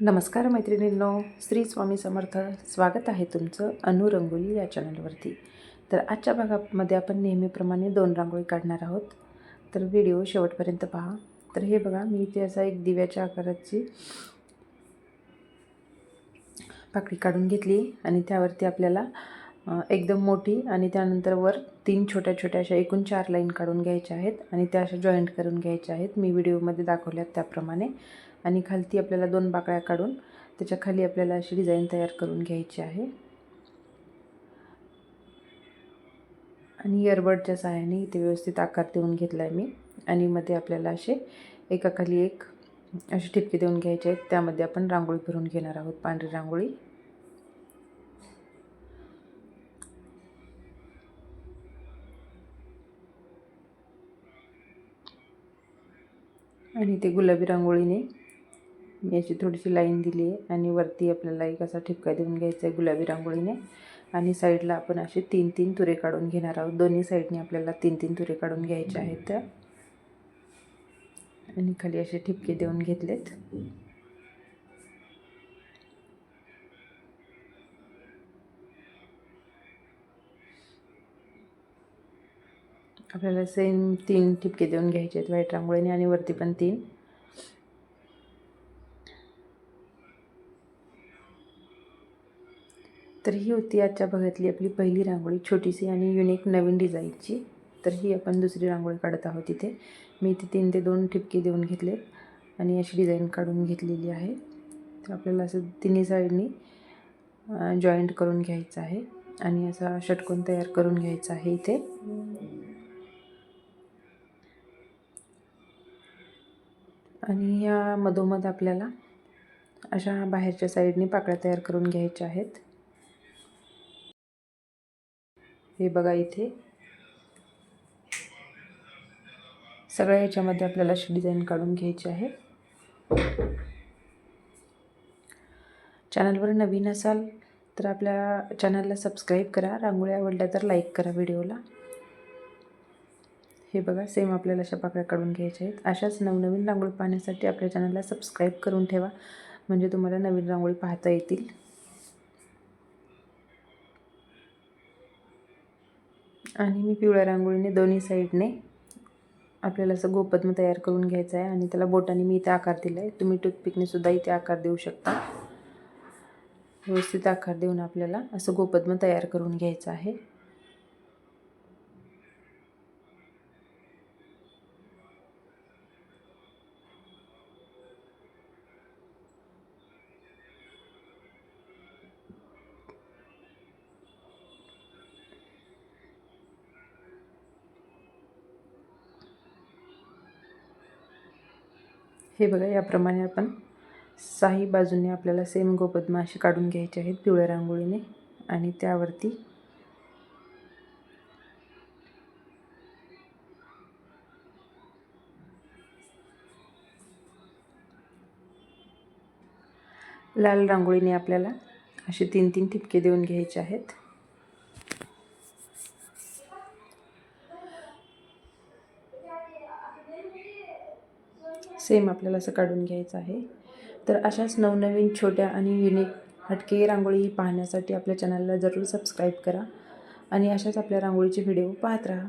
नमस्कार मैत्रिणींनो श्री स्वामी समर्थ. स्वागत आहे तुमचं अनु रंगोली या चॅनलवरती तर आजच्या भागामध्ये आपण नेहमीप्रमाणे दोन रांगोळी काढणार आहोत. तर व्हिडिओ शेवटपर्यंत पहा. तर हे बघा मी इथे असा एक दिव्याच्या आकाराची पाकळी काढून घेतली आणि त्यावरती आपल्याला एकदम मोठी आणि त्यानंतर वर तीन छोट्या छोट्या अशा एकूण चार लाईन काढून घ्यायच्या आहेत आणि त्या अशा जॉईंट करून घ्यायच्या आहेत. मी व्हिडिओमध्ये दाखवल्यात त्याप्रमाणे. आणि खालती आपल्याला दोन बाकळ्या काढून त्याच्याखाली आपल्याला अशी डिझाईन तयार करून घ्यायची आहे. आणि इयरबडच्या सहाय्याने इथे व्यवस्थित आकार देऊन घेतला आहे मी. आणि मध्ये आपल्याला असे एकाखाली एक असे ठिपके देऊन घ्यायचे आहेत. त्यामध्ये आपण रांगोळी भरून घेणार आहोत पांढरी रांगोळी. आणि ते गुलाबी रांगोळीने मी अशी थोडीशी लाईन दिली आहे आणि वरती आपल्याला एक असा ठिपका देऊन घ्यायचा आहे गुलाबी रांगोळीने. आणि साईडला आपण असे तीन तीन तुरे काढून घेणार आहोत. दोन्ही साईडने आपल्याला तीन तीन तुरे काढून घ्यायचे आहेत. आणि खाली असे ठिपके देऊन घेतलेत. आपल्याला सेम तीन ठिपके देऊन घ्यायचे आहेत. व्हाईट रांगोळीने आणि वरती पण तीन. तर ही होती आजच्या भागातली आपली पहिली रांगोळी छोटीशी आणि युनिक नवीन डिझाईनची तर ही आपण दुसरी रांगोळी काढत आहोत इथे. मी इथे तीन ते दोन ठिपके देऊन घेतले आणि अशी डिझाईन काढून घेतलेली आहे. तर आपल्याला असं तिन्ही साईडनी जॉईंट करून घ्यायचं आहे आणि असा षटकोन तयार करून घ्यायचा आहे इथे. आणि ह्या मधोमध आपल्याला अशा बाहेरच्या साईडनी पाकळ्या तयार करून घ्यायच्या आहेत. हे बघा इथे. सगळ्या ह्याच्यामध्ये आपल्याला अशी डिझाईन काढून घ्यायची आहे. चॅनलवर नवीन असाल तर आपल्या चॅनलला सबस्क्राईब करा. रांगोळी आवडल्या तर लाईक करा व्हिडिओला हे बघा सेम आपल्याला अशा पाकळ्या काढून घ्यायच्या आहेत. अशाच नवनवीन रांगोळी पाहण्यासाठी आपल्या चॅनलला सबस्क्राईब करून ठेवा. म्हणजे तुम्हाला नवीन रांगोळी पाहता येतील. आणि मी पिवळ्या रांगोळीने दोन्ही साईडने आपल्याला असं गोपद्म तयार करून घ्यायचं आहे आणि त्याला बोटाने मी इथे आकार दिला आहे. तुम्ही टूथपिकने सुद्धा इथे आकार देऊ शकता. व्यवस्थित आकार देऊन आपल्याला असं गोपद्म तयार करून घ्यायचं आहे. हे बघा याप्रमाणे आपण साही बाजूने आपल्याला सेम गोपद्मा असे काढून घ्यायचे आहेत पिवळ्या रांगोळीने. आणि त्यावरती लाल रांगोळीने आपल्याला असे तीन तीन ठिपके देऊन घ्यायचे आहेत. सेम आपल्याला असं काढून घ्यायचं आहे. तर अशाच नवनवीन छोट्या आणि युनिक हटके रांगोळी पाहण्यासाठी आपल्या चॅनलला जरूर सबस्क्राईब करा. आणि अशाच आपल्या रांगोळीचे व्हिडिओ पाहत राहा.